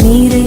நீரை